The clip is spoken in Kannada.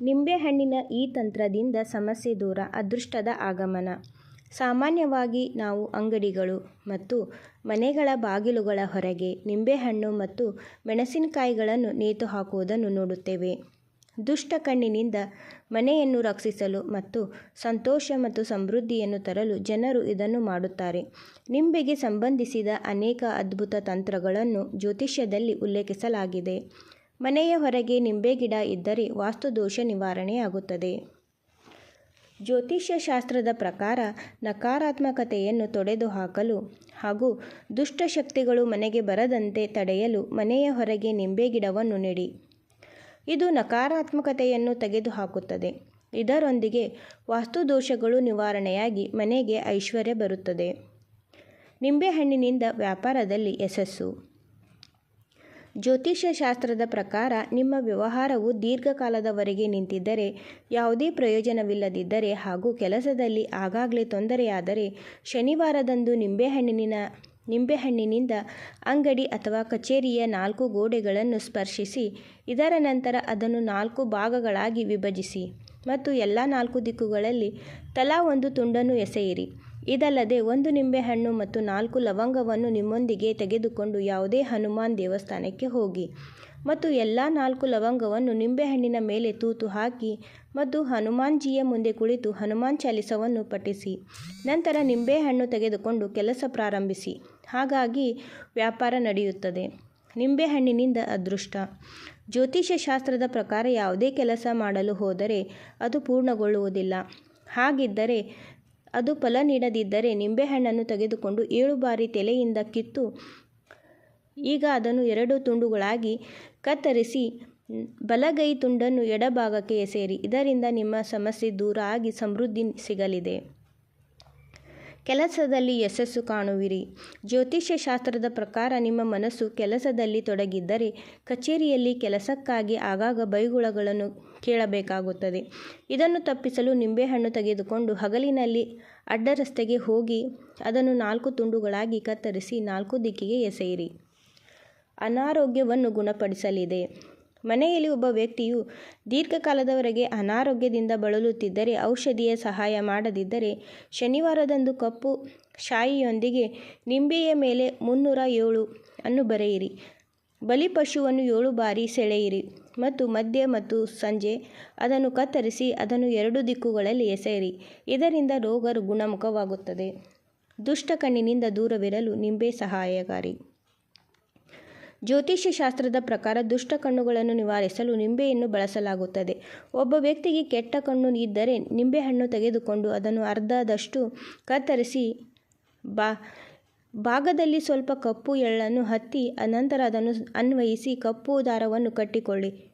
ನಿಂಬೆಹಣ್ಣಿನ ಈ ತಂತ್ರದಿಂದ ಸಮಸ್ಯೆ ದೂರ ಅದೃಷ್ಟದ ಆಗಮನ. ಸಾಮಾನ್ಯವಾಗಿ ನಾವು ಅಂಗಡಿಗಳು ಮತ್ತು ಮನೆಗಳ ಬಾಗಿಲುಗಳ ಹೊರಗೆ ನಿಂಬೆಹಣ್ಣು ಮತ್ತು ಮೆಣಸಿನಕಾಯಿಗಳನ್ನು ನೇತು ಹಾಕುವುದನ್ನು ನೋಡುತ್ತೇವೆ. ದುಷ್ಟ ಕಣ್ಣಿನಿಂದ ಮನೆಯನ್ನು ರಕ್ಷಿಸಲು ಮತ್ತು ಸಂತೋಷ ಮತ್ತು ಸಮೃದ್ಧಿಯನ್ನು ತರಲು ಜನರು ಇದನ್ನು ಮಾಡುತ್ತಾರೆ. ನಿಂಬೆಗೆ ಸಂಬಂಧಿಸಿದ ಅನೇಕ ಅದ್ಭುತ ತಂತ್ರಗಳನ್ನು ಜ್ಯೋತಿಷ್ಯದಲ್ಲಿ ಉಲ್ಲೇಖಿಸಲಾಗಿದೆ. ಮನೆಯ ಹೊರಗೆ ನಿಂಬೆ ಗಿಡ ಇದ್ದರೆ ವಾಸ್ತುದೋಷ ನಿವಾರಣೆಯಾಗುತ್ತದೆ. ಜ್ಯೋತಿಷ್ಯ ಶಾಸ್ತ್ರದ ಪ್ರಕಾರ ನಕಾರಾತ್ಮಕತೆಯನ್ನು ತೊಡೆದುಹಾಕಲು ಹಾಗೂ ದುಷ್ಟಶಕ್ತಿಗಳು ಮನೆಗೆ ಬರದಂತೆ ತಡೆಯಲು ಮನೆಯ ಹೊರಗೆ ನಿಂಬೆ ಗಿಡವನ್ನು ನೆಡಿ. ಇದು ನಕಾರಾತ್ಮಕತೆಯನ್ನು ತೆಗೆದುಹಾಕುತ್ತದೆ. ಇದರೊಂದಿಗೆ ವಾಸ್ತುದೋಷಗಳು ನಿವಾರಣೆಯಾಗಿ ಮನೆಗೆ ಐಶ್ವರ್ಯ ಬರುತ್ತದೆ. ನಿಂಬೆಹಣ್ಣಿನಿಂದ ವ್ಯಾಪಾರದಲ್ಲಿ ಯಶಸ್ಸು. ಜ್ಯೋತಿಷ್ಯ ಶಾಸ್ತ್ರದ ಪ್ರಕಾರ, ನಿಮ್ಮ ವ್ಯವಹಾರವು ದೀರ್ಘಕಾಲದವರೆಗೆ ನಿಂತಿದ್ದರೆ, ಯಾವುದೇ ಪ್ರಯೋಜನವಿಲ್ಲದಿದ್ದರೆ ಹಾಗೂ ಕೆಲಸದಲ್ಲಿ ಆಗಾಗಲೇ ತೊಂದರೆಯಾದರೆ, ಶನಿವಾರದಂದು ನಿಂಬೆಹಣ್ಣಿನ, ನಿಂಬೆಹಣ್ಣಿನಿಂದ ಅಂಗಡಿ ಅಥವಾ ಕಚೇರಿಯ ನಾಲ್ಕು ಗೋಡೆಗಳನ್ನು ಸ್ಪರ್ಶಿಸಿ, ಇದರ ನಂತರ ಅದನ್ನು ನಾಲ್ಕು ಭಾಗಗಳಾಗಿ ವಿಭಜಿಸಿ ಮತ್ತು ಎಲ್ಲ ನಾಲ್ಕು ದಿಕ್ಕುಗಳಲ್ಲಿ ತಲಾ ಒಂದು ತುಂಡನ್ನು ಎಸೆಯಿರಿ. ಇದಲ್ಲದೆ ಒಂದು ನಿಂಬೆಹಣ್ಣು ಮತ್ತು ನಾಲ್ಕು ಲವಂಗವನ್ನು ನಿಮ್ಮೊಂದಿಗೆ ತೆಗೆದುಕೊಂಡು ಯಾವುದೇ ಹನುಮಾನ್ ದೇವಸ್ಥಾನಕ್ಕೆ ಹೋಗಿ. ಮತ್ತು ಎಲ್ಲ ನಾಲ್ಕು ಲವಂಗವನ್ನು ನಿಂಬೆಹಣ್ಣಿನ ಮೇಲೆ ತೂತು ಹಾಕಿ ಮತ್ತು ಹನುಮಾನ್ಜಿಯ ಮುಂದೆ ಕುಳಿತು ಹನುಮಾನ್ ಚಾಲಿಸವನ್ನು ಪಠಿಸಿ. ನಂತರ ನಿಂಬೆಹಣ್ಣು ತೆಗೆದುಕೊಂಡು ಕೆಲಸ ಪ್ರಾರಂಭಿಸಿ. ಹಾಗಾಗಿ ವ್ಯಾಪಾರ ನಡೆಯುತ್ತದೆ. ನಿಂಬೆಹಣ್ಣಿನಿಂದ ಅದೃಷ್ಟ. ಜ್ಯೋತಿಷ್ಯ ಶಾಸ್ತ್ರದ ಪ್ರಕಾರ ಯಾವುದೇ ಕೆಲಸ ಮಾಡಲು ಹೋದರೆ ಅದು ಪೂರ್ಣಗೊಳ್ಳುವುದಿಲ್ಲ. ಹಾಗಿದ್ದರೆ ಅದು ಫಲ ನೀಡದಿದ್ದರೆ ನಿಂಬೆಹಣ್ಣನ್ನು ತೆಗೆದುಕೊಂಡು ಏಳು ಬಾರಿ ತಲೆಯಿಂದ ಕಿತ್ತು ಈಗ ಅದನ್ನು ಎರಡು ತುಂಡುಗಳಾಗಿ ಕತ್ತರಿಸಿ ಬಲಗೈ ತುಂಡನ್ನು ಎಡಭಾಗಕ್ಕೆ ಎಸೆಯಿರಿ. ಇದರಿಂದ ನಿಮ್ಮ ಸಮಸ್ಯೆ ದೂರ ಆಗಿ ಸಮೃದ್ಧಿ ಸಿಗಲಿದೆ. ಕೆಲಸದಲ್ಲಿ ಯಶಸ್ಸು ಕಾಣುವಿರಿ. ಜ್ಯೋತಿಷ್ಯ ಶಾಸ್ತ್ರದ ಪ್ರಕಾರ ನಿಮ್ಮ ಮನಸ್ಸು ಕೆಲಸದಲ್ಲಿ ತೊಡಗಿದ್ದರೆ ಕಚೇರಿಯಲ್ಲಿ ಕೆಲಸಕ್ಕಾಗಿ ಆಗಾಗ ಬೈಗುಳಗಳನ್ನು ಕೇಳಬೇಕಾಗುತ್ತದೆ. ಇದನ್ನು ತಪ್ಪಿಸಲು ನಿಂಬೆಹಣ್ಣು ತೆಗೆದುಕೊಂಡು ಹಗಲಿನಲ್ಲಿ ಅಡ್ಡರಸ್ತೆಗೆ ಹೋಗಿ ಅದನ್ನು ನಾಲ್ಕು ತುಂಡುಗಳಾಗಿ ಕತ್ತರಿಸಿ ನಾಲ್ಕು ದಿಕ್ಕಿಗೆ ಎಸೆಯಿರಿ. ಅನಾರೋಗ್ಯವನ್ನು ಗುಣಪಡಿಸಲಿದೆ. ಮನೆಯಲ್ಲಿ ಒಬ್ಬ ವ್ಯಕ್ತಿಯು ದೀರ್ಘಕಾಲದವರೆಗೆ ಅನಾರೋಗ್ಯದಿಂದ ಬಳಲುತ್ತಿದ್ದರೆ ಔಷಧಿಯ ಸಹಾಯ ಮಾಡದಿದ್ದರೆ ಶನಿವಾರದಂದು ಕಪ್ಪು ಶಾಯಿಯೊಂದಿಗೆ ನಿಂಬೆಯ ಮೇಲೆ ಮುನ್ನೂರ ಏಳು ಅನ್ನು ಬರೆಯಿರಿ. ಬಲಿಪಶುವನ್ನು ಏಳು ಬಾರಿ ಸೆಳೆಯಿರಿ ಮತ್ತು ಮಧ್ಯ ಮತ್ತು ಸಂಜೆ ಅದನ್ನು ಕತ್ತರಿಸಿ ಅದನ್ನು ಎರಡು ದಿಕ್ಕುಗಳಲ್ಲಿ ಎಸೆಯಿರಿ. ಇದರಿಂದ ರೋಗರು ಗುಣಮುಖವಾಗುತ್ತದೆ. ದುಷ್ಟ ಕಣ್ಣಿನಿಂದ ದೂರವಿರಲು ನಿಂಬೆ ಸಹಾಯಕಾರಿ. ಜ್ಯೋತಿಷ್ಯ ಶಾಸ್ತ್ರದ ಪ್ರಕಾರ ದುಷ್ಟ ಕಣ್ಣುಗಳನ್ನು ನಿವಾರಿಸಲು ನಿಂಬೆಯನ್ನು ಬಳಸಲಾಗುತ್ತದೆ. ಒಬ್ಬ ವ್ಯಕ್ತಿಗೆ ಕೆಟ್ಟ ಕಣ್ಣು ಇದ್ದರೆ ನಿಂಬೆಹಣ್ಣು ತೆಗೆದುಕೊಂಡು ಅದನ್ನು ಅರ್ಧದಷ್ಟು ಕತ್ತರಿಸಿ ಬಾ, ಭಾಗದಲ್ಲಿ ಸ್ವಲ್ಪ ಕಪ್ಪು ಎಳ್ಳನ್ನು ಹತ್ತಿ, ಅನಂತರ ಅದನ್ನು ಅನ್ವಯಿಸಿ ಕಪ್ಪು ದಾರವನ್ನು ಕಟ್ಟಿಕೊಳ್ಳಿ.